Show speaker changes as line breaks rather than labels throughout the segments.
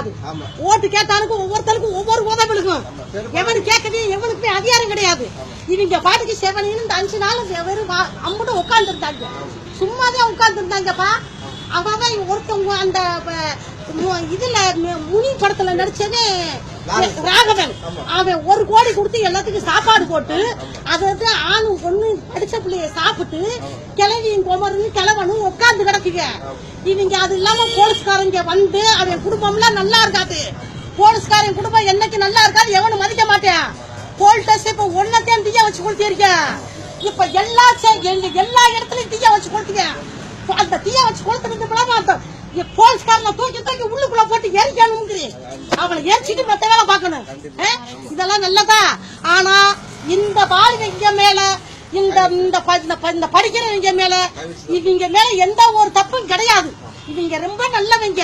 கிடையாது
ஆமா.
ஓட்டு கேட்டானுக்கும் ஒவ்வொருத்தருக்கும் ஒவ்வொரு உதவி விழுகும். எவனு கேட்கவே எவனுக்குமே அதிகாரம் கிடையாது. இவங்க பாட்டுக்கு செவனின்னு இந்த அஞ்சு நாள் வெறும் உட்கார்ந்து இருந்தாங்க சும்மாதான் உட்கார்ந்து இருந்தாங்கப்பா அவன் ஒருத்தவங்க அந்த இதுல முனி படத்துல நடிச்சவே ராகவன். அவன் ஒரு கோடி கொடுத்து எல்லாத்துக்கும் சாப்பாடு போட்டு அது வந்து ஆணு பொண்ணு படிச்ச பிள்ளைய சாப்பிட்டு கிளவியும் குமரனும் கிளவனும் உட்கார்ந்து கிடக்குங்க. இவங்க அது இல்லாம போலீஸ்காரங்க வந்து அவன் குடும்பம்லாம் நல்லா இருக்காது போலீஸ்காரன் குடும்பம் என்னைக்கு நல்லா இருக்காது எவனும் மதிக்க மாட்டேன். போல்டஸ் இப்ப ஒன்னத்தையும் தீய வச்சு கொடுத்திருக்க இப்ப எல்லா எல்லா இடத்துலயும் தீய வச்சு கொடுத்தீங்க அந்த தீய வச்சு கொடுத்துட்டு போலீஸ்காரனை தூக்கி தூக்கி உள்ளுக்குள்ள எரிக்கணும் அவனை எரிச்சிட்டு மத்த வேலை பார்க்கணும்? இதெல்லாம் நல்லதா? ஆனா இந்த பாலிங்க மேல இந்த இந்த படிக்கிறவங்க மேல இவங்க மேல எந்த ஒரு தப்பும் கிடையாது. இவங்க ரொம்ப நல்லவங்க.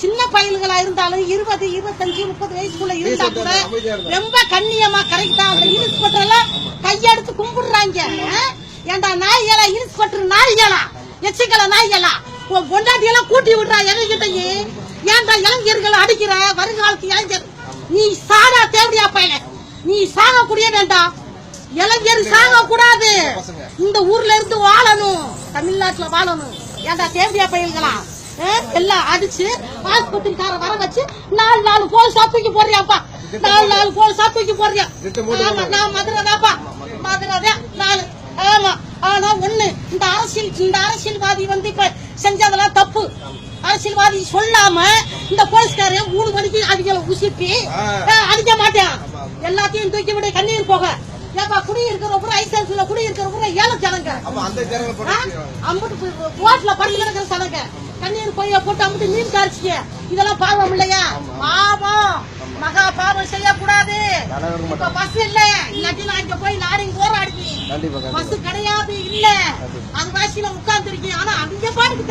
சின்ன பயல்களா இருந்தாலும் இருபது இருபத்தஞ்சு முப்பது வயசுக்குள்ள இருந்தா கூட ரொம்ப கண்ணியமா கரெக்டா அந்த இன்ஸ்பெக்டர் எல்லாம் கையெடுத்து கும்பிடுறாங்க? ஏண்டா நாய்களா இன்ஸ்பெக்டர் நாய்களா எச்சிக்கல நாய்களா பொண்டாட்டி எல்லாம் கூட்டி விடுறா எங்ககிட்டயே? ஏன்டா இளைஞர்களை அடிக்கிற? வருங்காலத்து இளைஞர். நீ சாடா தேவடியா பையன. நீ சாக கூடிய வேண்டாம் இளைஞர் சாக கூடாது. இந்த ஊர்ல இருந்து வாழணும். தமிழ்நாட்டுல வாழணும். ஏன்டா தேவடியா பையன்களா? எல்லாம் அடிச்சு ஆஸ்பத்திரிக்கார வர வச்சு நாலு நாலு போலீஸா தூக்கி போடுறியாப்பா. நாலு நாலு போலீஸா தூக்கி போடுறியா? ஆமா நான் மதுரை தான்ப்பா மதுரை தான் நாலு. ஆமா ஆனா ஒண்ணு இந்த அரசியல் இந்த அரசியல்வாதி வந்து இப்ப செஞ்சதெல்லாம் தப்பு. அரசியல்வாதி சொல்லாம இந்த போலீஸ்காரன் மூணு மணிக்கு அதிகளை உசிப்பி அடிக்க மாட்டேன். எல்லாத்தையும் தூக்கி விட கண்ணீர் போக. ஏப்பா குடி இருக்கிற ஐசன்ஸ்ல குடி இருக்கிற ஏழை ஜனங்க அம்பிட்டு போட்ல படுக்கல இருக்கிற ஜனங்க கண்ணீர் போய் போட்டு அம்பிட்டு மீன் காரிச்சிக்க. இதெல்லாம் பாவம் இல்லையா? பாவம். மகா பாவம் செய்யக்கூடாது. இப்ப பஸ் இல்ல. இல்லாட்டி நான் இங்க போய் லாரி
போராடி.
பஸ் கிடையாது இல்ல. அந்த வாசியில உட்கார்ந்து இருக்கேன் ஆனா அங்க பாட்டுக்கு